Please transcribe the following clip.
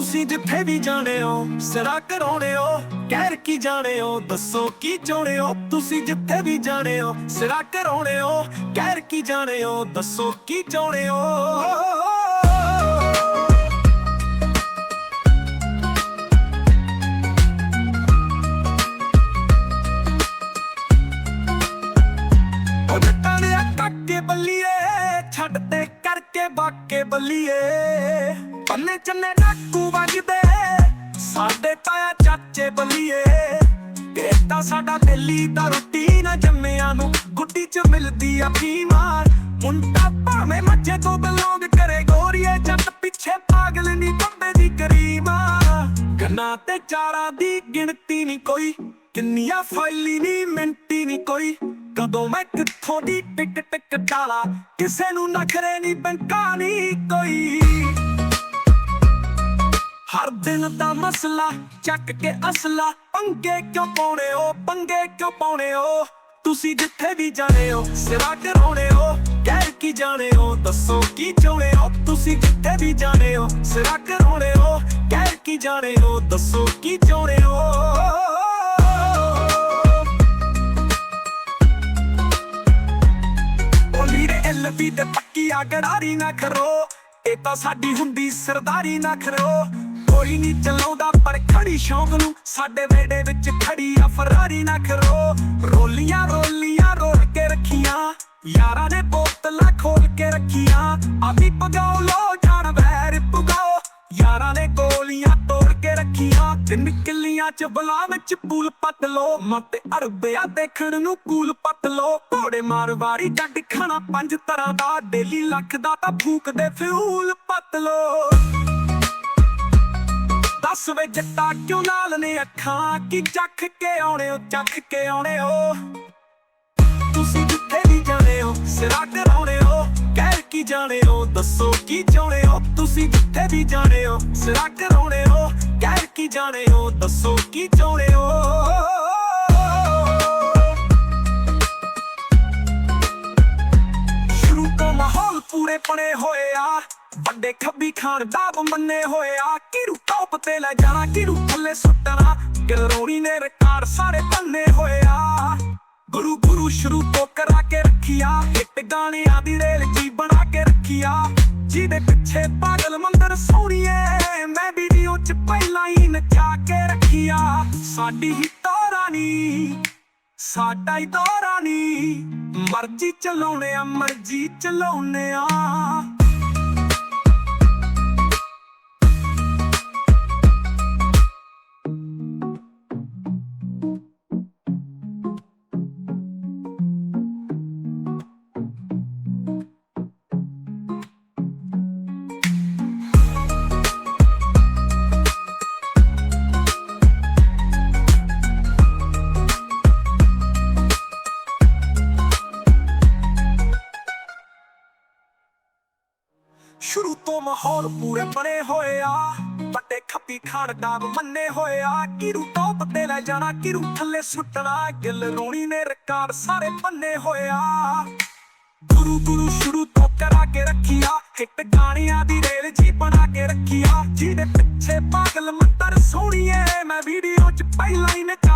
ਤੁਸੀਂ ਜਿੱਥੇ ਵੀ ਜਾਣੇ ਹੋ, ਸਿਰਾ ਕਰਾਉਣੇ ਹੋ, ਕਹਿਰ ਕੀ ਜਾਣੇ ਹੋ, ਦੱਸੋ ਕੀ ਚਾਹੁੰਦੇ ਹੋ? ਤੁਸੀਂ ਜਿੱਥੇ ਵੀ ਜਾਣੇ ਹੋ, ਸਿਰਾ ਕਰਾਉਣੇ ਹੋ, ਕਹਿਰ ਕੀ ਜਾਣੇ ਹੋ, ਦੱਸੋ ਕੀ ਚਾਹੁੰਦੇ ਹੋ? ਕਰਕੇ ਬੱਲੀਏ। ਪੰਨੇ ਚੰਨੇ ਡਾਕੂ ਵੱਜਦੇ। ਸਾਡੇ ਤਾਇਆ ਚਾਚੇ ਬੱਲੀਏ। ਤਾਂ ਸਾਡਾ ਦਿੱਲੀ ਦਾ ਰੋਟੀ ਜੰਮਿਆਂ ਨੂੰ ਗੁੱਡੀ ਚ ਮਿਲਦੀ ਆ ਪੀਮਾਰ। ਮੁੰਡਾ ਭਾਵੇਂ ਮੱਝੇ ਤੋਂ ਬਿਲੋਂਗ ਕਰੇ, ਗੋਰੀਏ ਜੱਟ ਪਿੱਛੇ ਪਾਗਲ ਨਹੀਂ ਬੰਦੇ ਦੀ ਕਰੀਮਾ ਗੰਨਾ ਤੇ ਚਾਰਾ ਦੀ ਗਿਣਤੀ ਨਹੀਂ ਕੋਈ, ਕਿੰਨੀਆਂ ਫਾਈਲੀ ਨਹੀਂ ਮਿੰਟੀ ਨਹੀਂ ਕੋਈ। ਕਦੋਂ ਮੈਂ ਕਿੱਥੋਂ ਦੀ ਟਿਕ ਟਿਕ ਡਾਲਾ, ਕਿਸੇ ਨੂੰ ਨਖਰੇ ਨਹੀਂ ਬੰਕਾ ਨਹੀਂ ਕੋਈ। ਹਰ ਦਿਨ ਦਾ ਮਸਲਾ, ਚੱਕ ਕੇ ਅਸਲਾ, ਪੰਗੇ ਕਿਉਂ ਪਾਉਣੇ ਹੋ, ਪੰਗੇ ਕਿਉਂ ਪਾਉਣੇ ਹੋ? ਤੁਸੀਂ ਜਿੱਥੇ ਵੀ ਜਾਣੇ ਹੋ, ਸਿਰਾ ਕਰਾਉਣੇ ਹੋ ਕਹਿ ਕੀ ਜਾਣੇ ਹੋ, ਦੱਸੋ ਕੀ ਚਾਹੁੰਦੇ ਹੋ? ਤੁਸੀਂ ਜਿੱਥੇ ਵੀ ਜਾਣੇ ਹੋ, ਸਿਰਾ ਕਰਾਉਣੇ ਹੋ ਕਹਿ ਕੀ ਜਾਣੇ ਹੋ, ਦੱਸੋ ਕੀ ਚਾਹੁੰਦੇ ਹੋ? ਲੀੜੇ ਤੇ ਪੱਕੀ ਆ, ਗੜਾਰੀ ਨਾ ਕਰੋ ਇਹ ਤਾਂ ਸਾਡੀ ਹੁੰਦੀ ਸਰਦਾਰੀ ਨਾ ਕਰੋ ਕੋਈ ਨਹੀਂ ਚਲਾਉਂਦਾ, ਪਰ ਖੜੀ ਸ਼ੌਂਕ ਨੂੰ ਸਾਡੇ ਵੇੜੇ ਵਿੱਚ ਖੜੀ ਆ, ਫਰਾਰੀ ਨਾ ਕਰੋ ਰੋਲੀਆਂ ਰੋਲੀਆਂ ਰੋਲ ਕੇ ਰੱਖੀਆਂ। ਯਾਰਾਂ ਨੇ ਬੋਤਲਾਂ ਖੋਲ ਕੇ ਰੱਖੀਆਂ। ਆ ਵੀ ਪਗਾਓ ਲੋ ਜਾਣ ਵੈਰ ਪੁਗਾਓ ਯਾਰਾਂ ਨੇ ਗੋਲੀਆਂ ਤੋੜ ਕੇ ਰੱਖੀਆਂ। ਤੇ ਨਿਕਲੀਆਂ ਚ ਬਲਾ ਵਿੱਚ ਪੂਲ ਪੱਟ ਲੋ ਮਤ ਅਰਬਿਆ ਦੇਖਣ ਨੂੰ ਕੂਲ ਪੱਟ ਲੋ ਘੋੜੇ ਮਾਰਵਾੜੀ ਜੱਟ ਖਾਣਾ ਪੰਜ ਤਰ੍ਹਾਂ ਦਾ। ਡੇਲੀ ਲੱਖ ਦਾ ਤਾਂ ਫੂਕਦੇ ਫਿਊਲ ਪੱਟ ਲੋ ਦੱਸ ਵੇ ਜੱਟਾ ਕਿਉਂ ਨਾਲ ਨੇ ਅੱਖਾਂ? ਕੀ ਚੱਖ ਕੇ ਆਉਣੇ ਹੋ ਚੱਖ ਕੇ ਆਉਣੇ ਹੋ? ਤੁਸੀਂ ਜਿੱਥੇ ਵੀ ਜਾਣੇ ਹੋ, ਸਿਰਾ ਕਰਾਉਣੇ ਕੀ ਜਾਣੇ ਹੋ ਦੱਸੋ ਕੀ ਚਾਹੁੰਦੇ ਹੋ? ਤੁਸੀਂ ਜਿੱਥੇ ਵੀ ਜਾਣੇ ਹੋ ਸਿਰਾ ਕਰਾਉਣੇ ਹੋ ਕਹਿ ਕੀ ਜਾਣੇ ਹੋ ਦੱਸੋ ਕੀ ਚਾਹੁੰਦੇ ਹੋ? ਸ਼ੁਰੂ ਤੋਂ ਮਾਹੌਲ ਪੂਰੇ ਪਣੇ ਹੋਏ ਆ। ਵੱਡੇ ਖੱਬੀ ਖਾਨ ਦਾਬ ਮੰਨੇ ਹੋਏ ਆ। ਕਿਰੂ ਟੌਪ ਤੇ ਲੈ ਜਾਣਾ ਕਿਰੂ ਥੱਲੇ ਸੁੱਟਣਾ? ਗਰੋਣੀ ਨੇ ਰਿਕਾਰਡ ਸਾਰੇ ਪੰਨੇ ਹੋਏ ਆ। ਗੁਰੂ ਗੁਰੂ ਸ਼ੁਰੂ ਤੋਂ ਕਰਾ ਕੇ ਰੱਖਿਆ ਹਿੱਟ ਗਾਣਿਆਂ ਦੀ ਰੇਲ ਜੀ ਬਣਾ ਰੱਖਿਆ ਜਿਹਦੇ ਪਿੱਛੇ ਪਾਗਲ ਮੰਦਰ ਸੋਣੀਏ ਮੈਂ ਵੀਡੀਓ ਚ ਪਹਿਲਾਂ ਹੀ ਨਚਾ ਕੇ ਰੱਖਿਆ। ਸਾਡੀ ਹੀ ਤਾਰਾ ਤੋਰਾਨੀ, ਸਾਡਾ ਹੀ ਤਾਰਾ ਤੋਰਾਨੀ। ਮਰਜ਼ੀ ਚਲਾਉਣੇ ਆ ਮਰਜ਼ੀ ਚਲਾਉਣੇ ਆ ਤੋਂ ਮਾਹੌਲ ਪੂਰੇ ਬਣੇ ਹੋਏ ਆ। ਵੱਡੇ ਖੱਪੀ ਖਾਨ ਡਾਬ ਮੰਨੇ ਹੋਏ ਆ। ਕਿਰੂ ਟੌਪ ਤੇ ਲੈ ਜਾਣਾ, ਕਿਰੂ ਥੱਲੇ ਸੁੱਟਣਾ। ਗਿੱਲ ਰੋਣੀ ਨੇ ਰਿਕਾਰਡ ਸਾਰੇ ਬੰਨੇ ਹੋਏ ਆ। ਗੁਰੂ ਗੁਰੂ ਸ਼ੁਰੂ ਤੋਂ ਕਰਾ ਕੇ ਰੱਖਿਆ। ਹਿੱਟ ਗਾਣਿਆਂ ਦੀ ਰੇਲ ਜੀ ਬਣਾ ਕੇ ਰੱਖਿਆ। ਜਿਹਦੇ ਪਿੱਛੇ ਪਾਗਲ ਮੰਤਰ ਸੋਣੀਏ ਮੈਂ ਵੀਡੀਓ ਚ ਪਹਿਲਾਂ ਹੀ ਨਚਾ